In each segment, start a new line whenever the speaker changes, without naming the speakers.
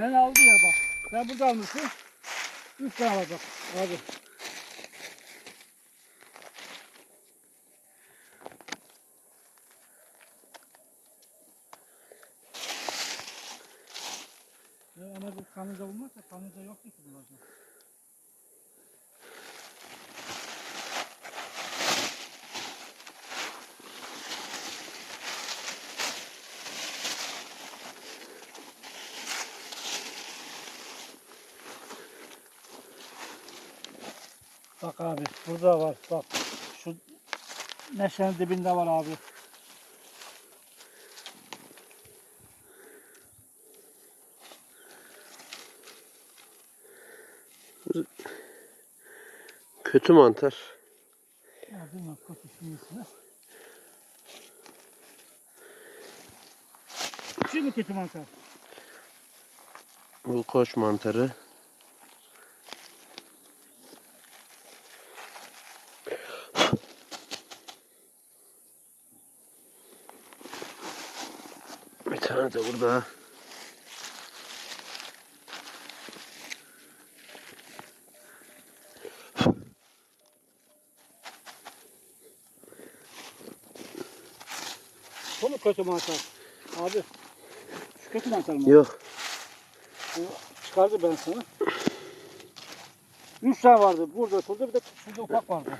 Sen aldın ya bak. Sen burada almışsın. Üç tane. Abi. Ya ama bu kanıza bulmazsa kanıza yoktu ki bunlarda. Bak abi burada var bak. Şu neşenin dibinde var abi.
Kötü mantar.
Ya bilmem kötü şunun Şu mu kötü mantar?
Bu koç mantarı. Bir tane de burada.
Bu mu kötü mantar? Abi. Şu kötü mantar mı?
Yok.
Bu çıkardı ben sana. Üç tane vardı. Burada şurada bir de şurada ufak vardı.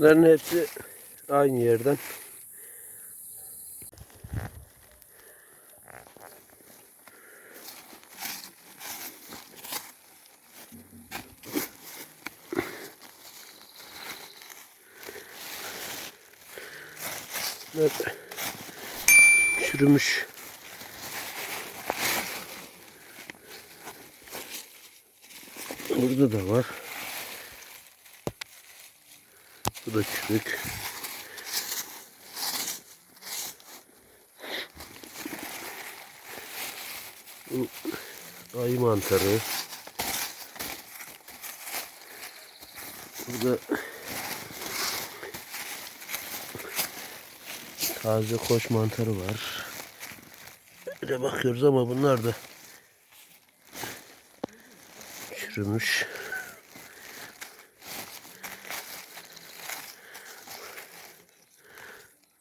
Bunların hepsi aynı yerden. Bunlar çürümüş. Burada da var. Bu da çürük. Ayı mantarı. Burada taze koç mantarı var. Böyle bakıyoruz ama bunlar da çürümüş.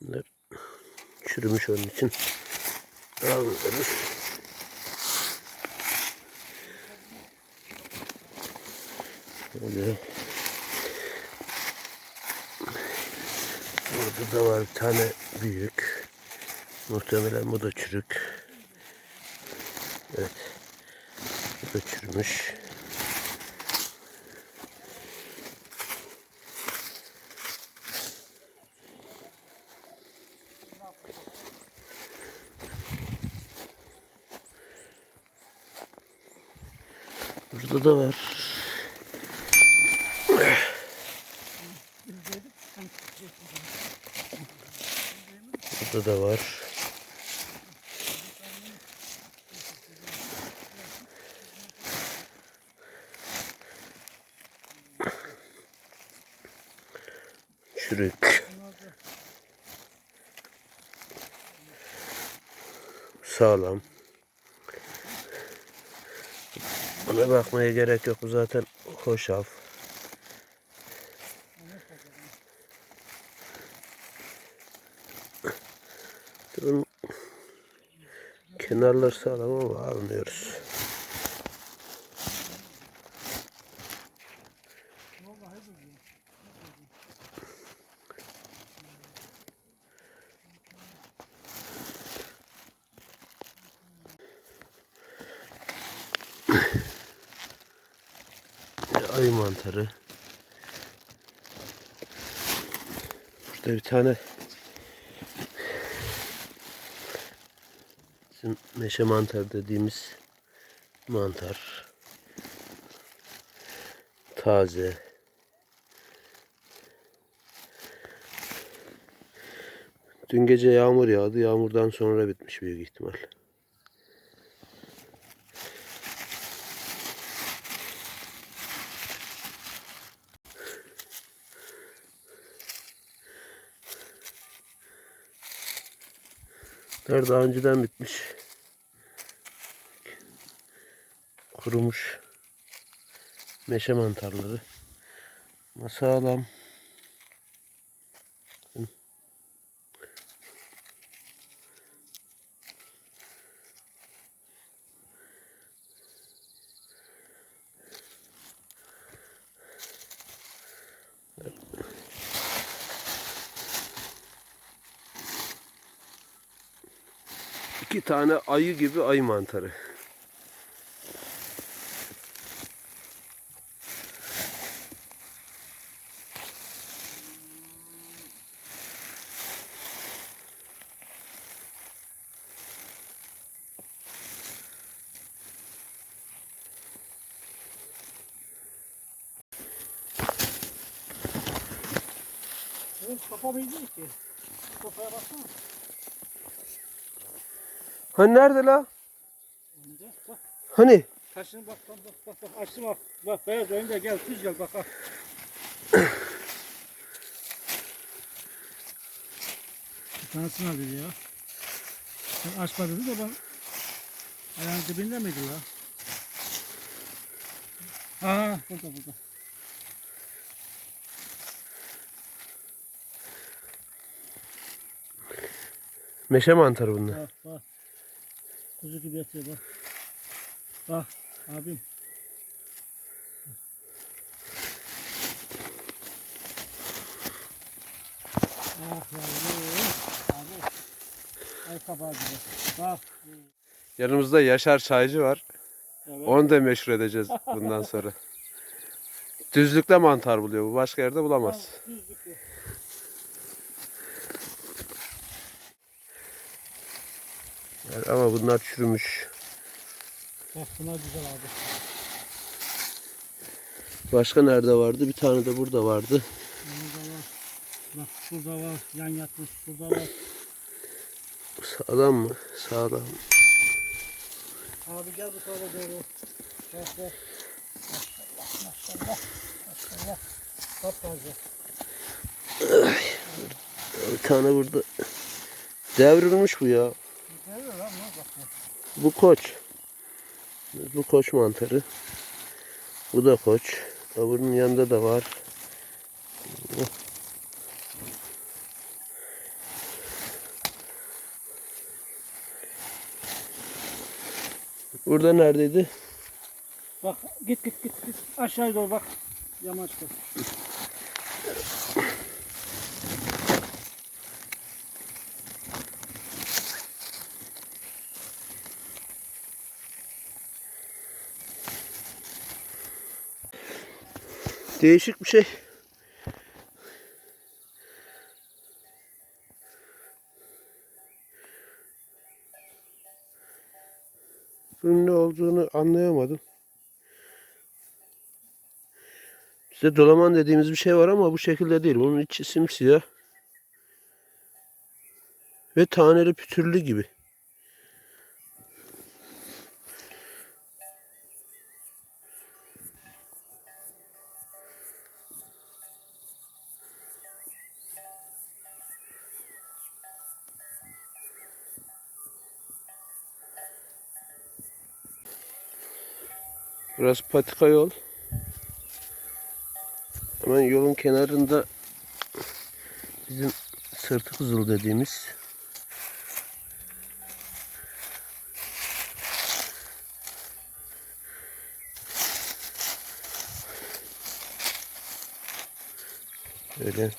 Bunlar çürümüş onun için almıyoruz. Böyle Burada da var bir tane büyük. Muhtemelen bu da çürük. Evet. Bu da çürümüş. Burada da var. Burada da var. Çürük. sağlam. Buna bakmaya gerek yok. Bu zaten hoşaf. Bunun kenarlar sağlam ama almıyoruz. Ayı mantarı. Burada bir tane bizim meşe mantar dediğimiz mantar. Taze. Dün gece yağmur yağdı. Yağmurdan sonra bitmiş büyük ihtimal. Bunlar daha önceden bitmiş. Kurumuş. Meşe mantarları. Ama sağlam. İki tane ayı gibi ayı mantarı.
Kafa benziyor ki. Kafaya baksana.
Hani nerede la?
Bak
Hani?
taşını bak bak bak bak. bak. Açtım bak. Bak beyaz önünde gel düz gel bak. bak. Bir tanesini alıyor ya. Sen açma dedin de ben ayağın dibinde miydi la? Aha burada burada.
Meşe mantarı bunlar.
Bak bak. Kuzu gibi yatıyor bak. Bak abim. Ah yavrum. Abi. Ay kabağı gibi. Bak.
Yanımızda Yaşar Çaycı var.
Evet.
Onu da meşhur edeceğiz bundan sonra. Düzlükte mantar buluyor bu. Başka yerde bulamaz.
Düzlük.
Yani ama bunlar çürümüş.
Bak bunlar güzel abi.
Başka nerede vardı? Bir tane de burada vardı.
Burada var. Bak şurada var. Yan yatmış. Şurada var.
Sağlam mı? Sağlam.
Abi gel bu tarafa doğru. Bak bak. Maşallah maşallah. Maşallah. Taptaze.
Bir tane burada. Devrilmiş bu ya.
Güzel lan ne bak. bak.
Bu koç. Bu koç mantarı. Bu da koç. Bunun yanında da var. Burada neredeydi?
Bak git git git git. Aşağıya doğru bak. Yamaçta.
Değişik bir şey. Bunun ne olduğunu anlayamadım. Bize dolaman dediğimiz bir şey var ama bu şekilde değil. Bunun içi simsiyah. Ve taneli pütürlü gibi. Burası patika yol. Hemen yolun kenarında bizim sırtı kızıl dediğimiz Öyle.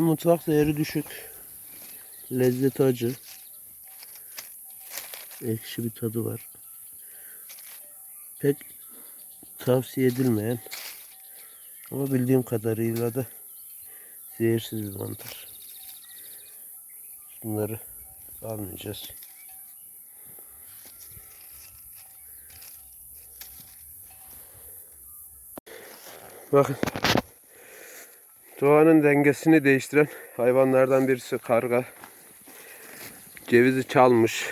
Mutfak değeri düşük. Lezzeti acı. Ekşi bir tadı var. Pek tavsiye edilmeyen ama bildiğim kadarıyla da zehirsiz bir mantar. Bunları almayacağız. Bakın. Doğanın dengesini değiştiren hayvanlardan birisi karga. Cevizi çalmış.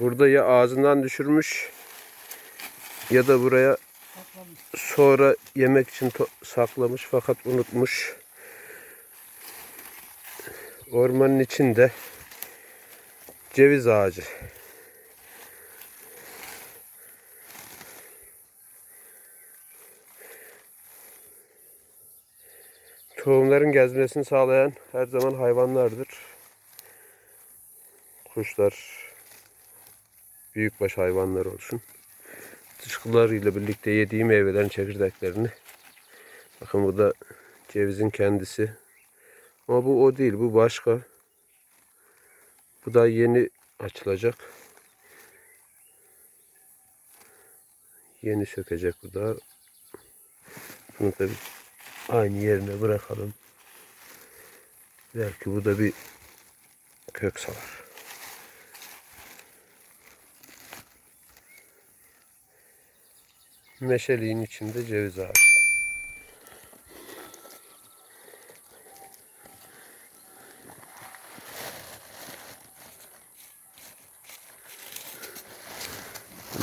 Burada ya ağzından düşürmüş ya da buraya sonra yemek için saklamış fakat unutmuş. Ormanın içinde ceviz ağacı. Tohumların gezmesini sağlayan her zaman hayvanlardır. Kuşlar, büyükbaş hayvanlar olsun. Dışkılarıyla birlikte yediği meyvelerin çekirdeklerini. Bakın bu da cevizin kendisi. Ama bu o değil, bu başka. Bu da yeni açılacak. Yeni sökecek bu da. Bunu da aynı yerine bırakalım. Belki bu da bir kök salar. Meşeliğin içinde ceviz ağacı.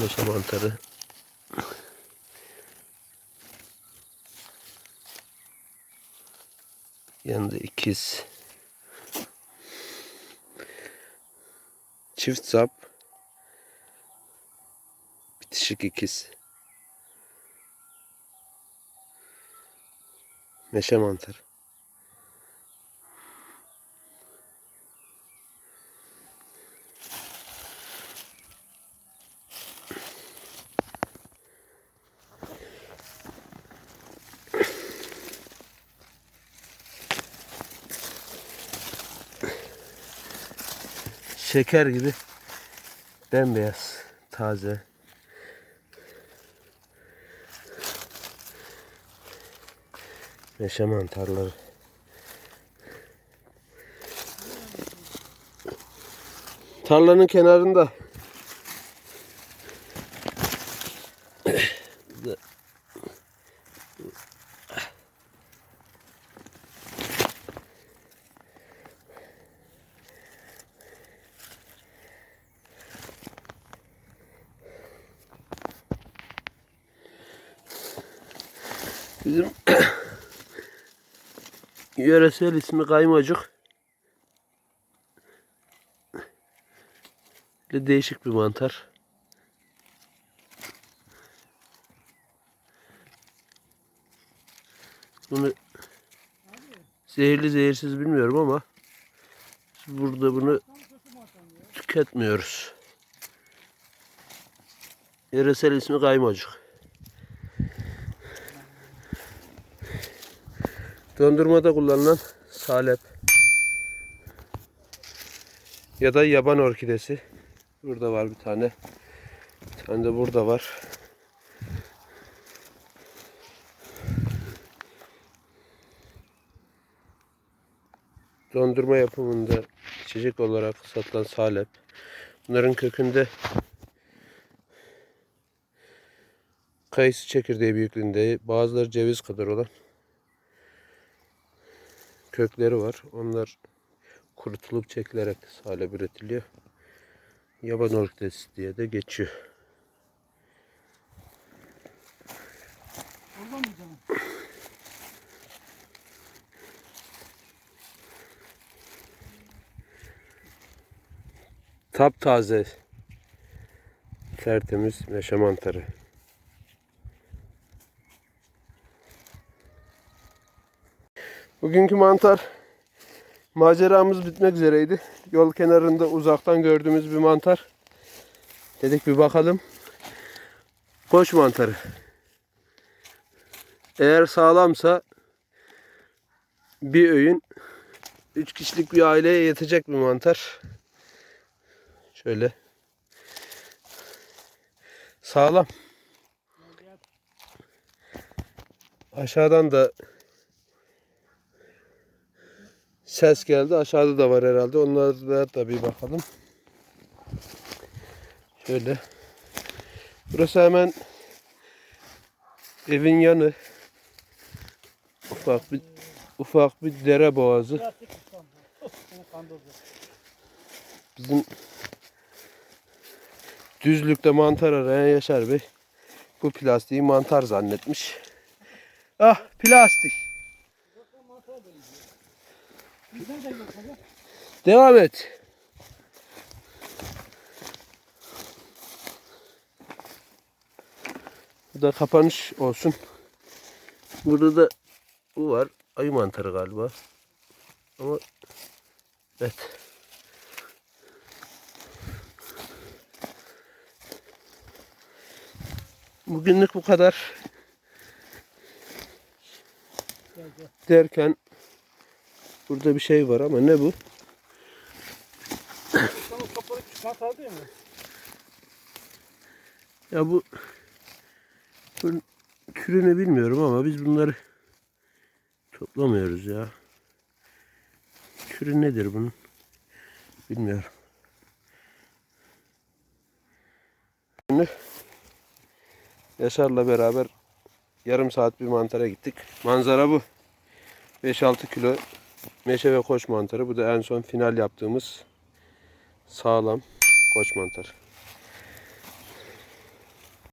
Meşe mantarı. Yanında ikiz. Çift sap. Bitişik ikiz. Meşe mantarı. Şeker gibi bembeyaz, taze. Meşe mantarları. Tarlanın kenarında. Bizim yöresel ismi kaymacık. Böyle değişik bir mantar. Bunu zehirli zehirsiz bilmiyorum ama burada bunu tüketmiyoruz. Yöresel ismi kaymacık. Dondurmada kullanılan salep ya da yaban orkidesi. Burada var bir tane. Bir tane de burada var. Dondurma yapımında içecek olarak satılan salep. Bunların kökünde kayısı çekirdeği büyüklüğünde bazıları ceviz kadar olan kökleri var. Onlar kurutulup çekilerek hale üretiliyor. Yaban orkidesi diye de geçiyor.
Oradan mı canım?
Taptaze tertemiz meşe mantarı. Bugünkü mantar maceramız bitmek üzereydi. Yol kenarında uzaktan gördüğümüz bir mantar. Dedik bir bakalım. Koç mantarı. Eğer sağlamsa bir öğün 3 kişilik bir aileye yetecek bir mantar. Şöyle. Sağlam. Aşağıdan da ses geldi. Aşağıda da var herhalde. Onlara da bir bakalım. Şöyle. Burası hemen evin yanı. Ufak bir ufak bir dere boğazı. Bizim düzlükte mantar arayan Yaşar Bey bu plastiği mantar zannetmiş. Ah plastik. Devam et. Bu da kapanış olsun. Burada da bu var. Ayı mantarı galiba. Ama evet. Bugünlük bu kadar derken burada bir şey var ama ne bu? Ya bu bunun türünü bilmiyorum ama biz bunları toplamıyoruz ya. Türü nedir bunun? Bilmiyorum. Şimdi Yaşar'la beraber yarım saat bir mantara gittik. Manzara bu. 5-6 kilo meşe ve koç mantarı. Bu da en son final yaptığımız sağlam koç mantarı.